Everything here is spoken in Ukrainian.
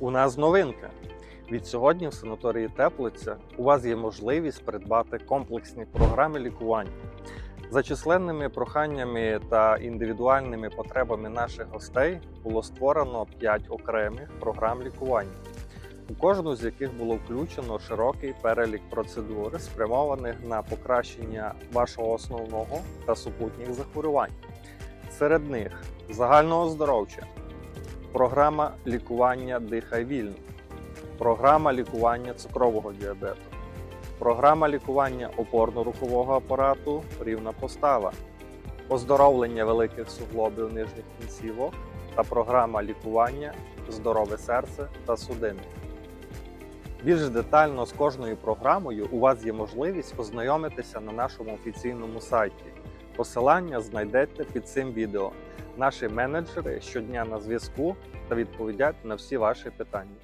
У нас новинка. Від сьогодні в санаторії Теплиця у вас є можливість придбати комплексні програми лікування. За численними проханнями та індивідуальними потребами наших гостей було створено 5 окремих програм лікування, у кожну з яких було включено широкий перелік процедур, спрямованих на покращення вашого основного та супутніх захворювань. Серед них загальнооздоровче, програма лікування дихай вільно, програма лікування цукрового діабету, програма лікування опорно-рухового апарату рівна постава, оздоровлення великих суглобів нижніх кінцівок та програма лікування здорове серце та судини. Більш детально з кожною програмою у вас є можливість ознайомитися на нашому офіційному сайті. Посилання знайдете під цим відео. Наші менеджери щодня на зв'язку та відповідять на всі ваші питання.